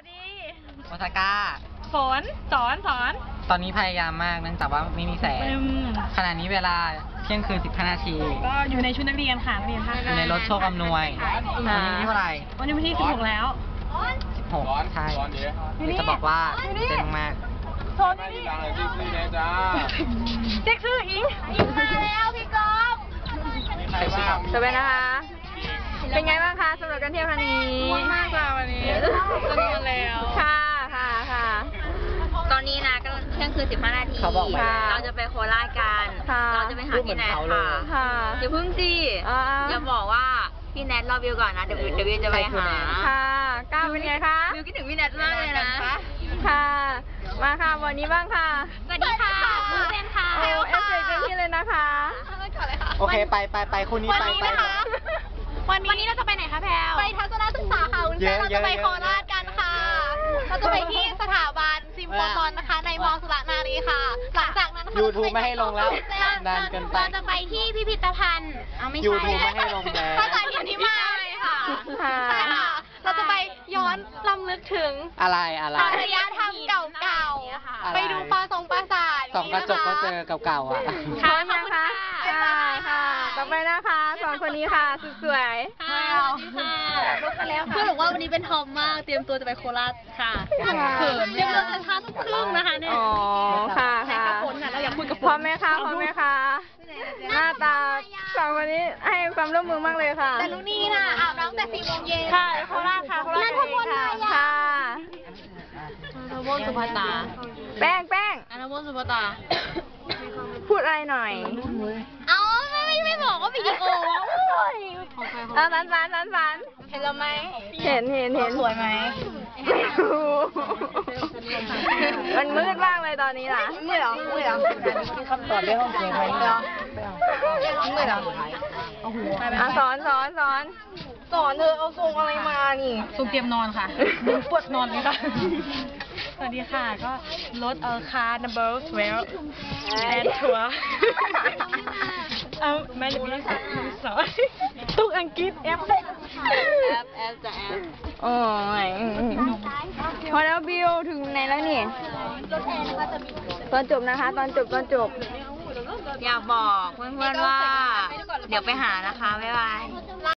วัสดีโอซาก้าสอนสอนสอน ตอนนี้พยายามมากเนื่องจากว่าไม่มีแสงอืมขณะนี้เวลาเที่ยงคืน15นาทีก็อยู่ในชุดนักเรียนค่ะนักเรียนค่ะอยู่ในรถโชคอำนวยวันนี้วันที่เท่าไหร่วันนี้วันที่16แล้ว16ใช่เดี๋ยวจะบอกว่าตื่นเต้นมากโซนนี้เจ๊กซื้ออิงอิงมาแล้วพี่กอล์ฟใครบ้างสวัสดีนะคะ เป็นไงบ้างคะสำหรับการเที่ยวครั้งนี้ง่วงมากค่ะวันนี้จะนอนแล้ว ค่ะ ค่ะ ค่ะ ตอนนี้นะก็เที่ยง คืน15 นาที เขาบอกไว้ค่ะเราจะไปโคราชกัน ค่ะ เราจะไปหาพี่แนทรูปเหมือนเขาเลค่ะยค่ะ อย่าเพิ่งสิอ่า อย่าบอกว่าพี่แนทรอวิวก่อนนะ เดี๋ยววิวเดี๋ยววิวจะไปหาค่ะก้าวเป็นไงคะ วิวคิดถึงพี่แนทมากเลยนะ ค่ะ มาค่ะ วันนี้บ้างค่ะสวัสดีค่ะมูเซนค่ะ โอ้เอฟเฟกต์เต็มที่เลยนะคะ โอเค ไปไปไปคู่นี้ไปไป วันนี้เราจะไปไหนคะแพลวไปทัศนศึกษาค่ะคุณเยเส้นอะเราเยจะอะไปเยอะโคราช YouTube ไม่ให้ลงแล้วเรานานเกินไป เราจะไปที่พิพิธภัณฑ์ เอาไม่ใช่ YouTube ไม่ให้ลงแล้ว ภาษาถิ่นที่มาค่ะค่ะใช่ค่ะ เราจะไปย้อนลำลึกถึงอะไรอะไรอารยธรรมเก่าอะไรๆไปดูปลาทรงปราสาทสองกระจกก็เจอเก่าๆอะพร้อมนะคะค่ะค่ะ ต่อไปนะคะสองคนนี้ค่ะสุดสวยค่ะลุกกันแล้วค่ะเพื่อนบอกว่าวันนี้เป็นทอมมาก เตรียมตัวจะไปโคราชค่ะค่ะเขินเตรียมตัวจะช้าทุ่มครึ่งนะคะเนี่ยอ๋อค่ะค่ะเราอยากคุยกับพร้อมไหมคะพร้อมไหมคะหน้าตาสองคนนี้ให้ความร่วมมือมากเลยค่ะแต่ลูกนี่นะอาบน้ำแต่สี่โมงเย็นค่ะโคราชค่ะโคราชนัทพลค่ะนายาค่ะอนุโมสุภาตา แป้งแป้งอนุโมสุภาตา พูดอะไรหน่อย เอาไม่ไม่ ไม่บอกว่าวิดีโออะสันสันสันสันเห็นแล้วไหมเห็นเห็นเห็นสวยไหมไม่รู้มันมืดมากเลยตอนนี้ล่ะมือเหรอมือเหรอคำตอบเรื่องห้องเสียงไหมมือเหรออะสอนสอนสอนสอนเธอเอาทรงอะไรมานี่สุกเตรียมนอนค่ะปวดนอนเลยค่ะสวัสดีค่ะ ก็รถเออคาร์ number 12 and tour เอาไม่ได้ไม่สอนตุกอังกฤษแอปแอปแอปจะแอปโอ้ยพอแล้วบิวถึงไหนแล้วนี่ตอนจบนะคะ ตอนจบตอนจบ อยากบอกเพื่อนๆว่า เดี๋ยวไปหานะคะ บ๊ายบาย